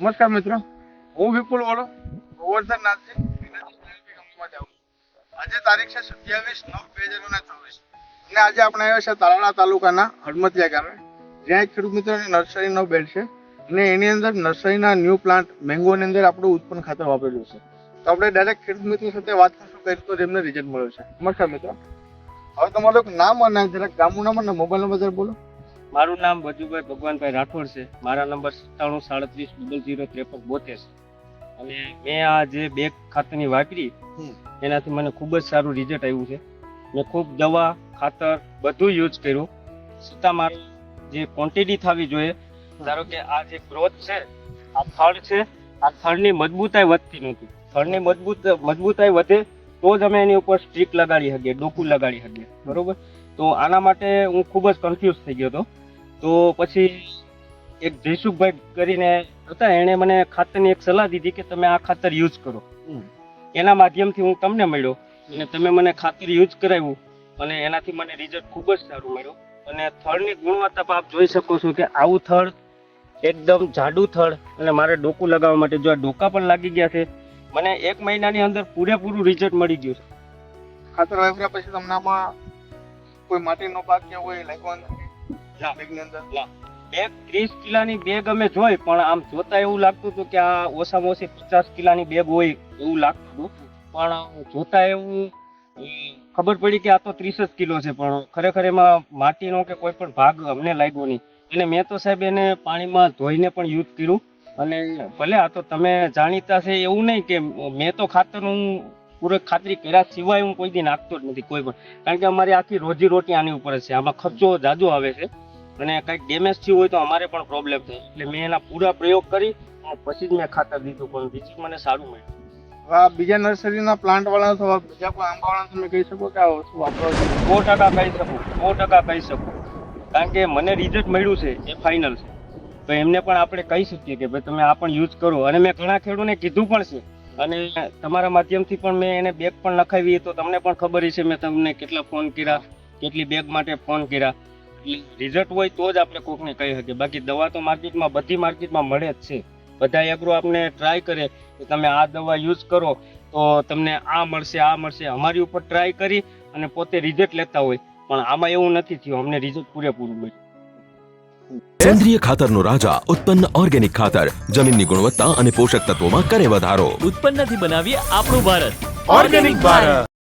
નમસ્કાર મિત્રો. હું વિપુલ બોલો ગોવર્ધન નાથજી કંપનીમાં આજે તારીખ છે સત્યાવીસ નવ બે હજાર ને ચોવીસ. અને આજે આપણે આવ્યા છે તાલાળા તાલુકાના હડમતિયા ગામે. જ્યાં એક ખેડૂત મિત્રોની નર્સરીનો બેડ છે. અને એની અંદર નર્સરીના ન્યૂ પ્લાન્ટ મેંગોની અંદર આપણું ઉત્પન્ન ખાતર વાપરેલું છે. તો આપણે ડાયરેક્ટ ખેડૂત મિત્રો સાથે વાત કરશું કઈ તો જેમને રિઝલ્ટ મળ્યું છે. નમસ્કાર મિત્રો. હવે તમારું નામ અને જરાક ગામનું નામ અને મોબાઈલ નંબર બોલો. મારું નામ વજુભાઈ ભગવાનભાઈ રાઠોડ છે. મારા નંબર સત્તાણું સાડત્રીસ ડબલ જીરો ત્રેપન બોતેર અને મેં આ જે બેગ ખાતરની વાપરી એનાથી મને ખૂબ જ સારું રિઝલ્ટ આવ્યું છે. મેં ખૂબ દવા ખાતર બધું યુઝ કર્યું. છતાં મારું જે ક્વોન્ટિટી થવી જોઈએ ધારો કે આ જે ગ્રોથ છે આ થડ છે આ થડની મજબૂતાઈ વધતી નહોતી થડની મજબૂત મજબૂતાઈ વધે તો જ અમે એની ઉપર સ્ટ્રીક લગાડી શકીએ ડોકું લગાડી શકીએ. બરોબર? તો આના માટે હું ખૂબ જ કન્ફ્યુઝ થઈ ગયો હતો. તો પછી એક જયસુખભાઈ કરીને હતા એણે મને ખાતરની એક સલાહ દીધી કે તમે આ ખાતર યુઝ કરો હમ. એના માધ્યમથી હું તમને મળ્યો અને તમે મને ખાતર યુઝ કરાવ્યું અને એનાથી મને રિઝલ્ટ ખૂબ જ સારું મળ્યું અને થળની ગુણવત્તા પણ આપ જોઈ શકો છો કે આવું થળ એકદમ જાડું થળ અને મારે ડોકું લગાવવા માટે જો આ ડોકા પણ લાગી ગયા છે મને એક મહિનાની અંદર પૂરેપૂરું રિઝલ્ટ મળી ગયું છે ખાતર વાપર્યા પછી તમને આમાં કોઈ માટીનો ભાગ કે કોઈ લાગ્યો ના. બેગની અંદર? બેગ ત્રીસ કિલાની બેગ અમે જોઈ પણ આમ જોતા એવું લાગતું હતું કે આ ઓછામાં ઓછી પચાસ કિલાની બેગ હોય એવું લાગતું હતું. પણ જોતા એવું ખબર પડી કે આ તો ત્રીસ જ કિલો છે પણ ખરેખર એમાં માટીનો કે કોઈ પણ ભાગ અમને લાગ્યો નહીં. અને મેં તો સાહેબ એને પાણીમાં ધોઈને પણ યુઝ કર્યું. અને ભલે આ તો તમે જાણીતા છે એવું નહીં કે મેં તો ખાતર હું પૂરક ખાતરી કર્યા સિવાય હું કોઈ દી નાખતો જ નથી કોઈ પણ. કારણ કે અમારી આખી રોજી રોટી આની ઉપર જ છે. આમાં ખર્ચો જાજો આવે છે. અને કંઈક ડેમેજ થયું હોય તો અમારે પણ પ્રોબ્લેમ થાય. એટલે મેં એના પૂરા પ્રયોગ કરી અને પછી જ મેં ખાતર દીધું પણ બીજી મને સારું મળ્યું. આ બીજા નર્સરીના પ્લાન્ટ વાળા અથવા બીજા કોઈ આંબા વાળા તમે કહી શકો કે આ વસ્તુ વાપરો સો ટકા કહી શકું સો ટકા કહી શકું. કારણ કે મને રિઝલ્ટ મળ્યું છે એ ફાઇનલ છે. તો એમને પણ આપણે કહી શકીએ કે ભાઈ તમે આ પણ યુઝ કરો. અને મેં ઘણા ખેડૂતોને કીધું પણ છે. અને તમારા માધ્યમથી પણ મેં એને બેગ પણ લખાવી તો તમને પણ ખબર છે મેં તમને કેટલા ફોન કર્યા કેટલી બેગ માટે ફોન કર્યા. રિઝલ્ટ હોય તો જ આપણે કોકને કહી શકીએ. બાકી દવા તો માર્કેટમાં બધી માર્કેટમાં મળે જ છે. બધા એગ્રો આપણે ટ્રાય કરે કે તમે આ દવા યુઝ કરો તો તમને આ મળશે આ મળશે. અમારી ઉપર ટ્રાય કરી અને પોતે રિઝલ્ટ લેતા હોય. પણ આમાં એવું નથી થયું. અમને રિઝલ્ટ પૂરેપૂરું મળ્યું. સેન્દ્રિય ખાતરનો રાજા ઉત્પન્ન ઓર્ગેનિક ખાતર. જમીનની ગુણવત્તા અને પોષક તત્વોમાં કરે વધારો. ઉત્પન્નથી બનાવીએ આપણું ભારત. ઓર્ગેનિક ભારત.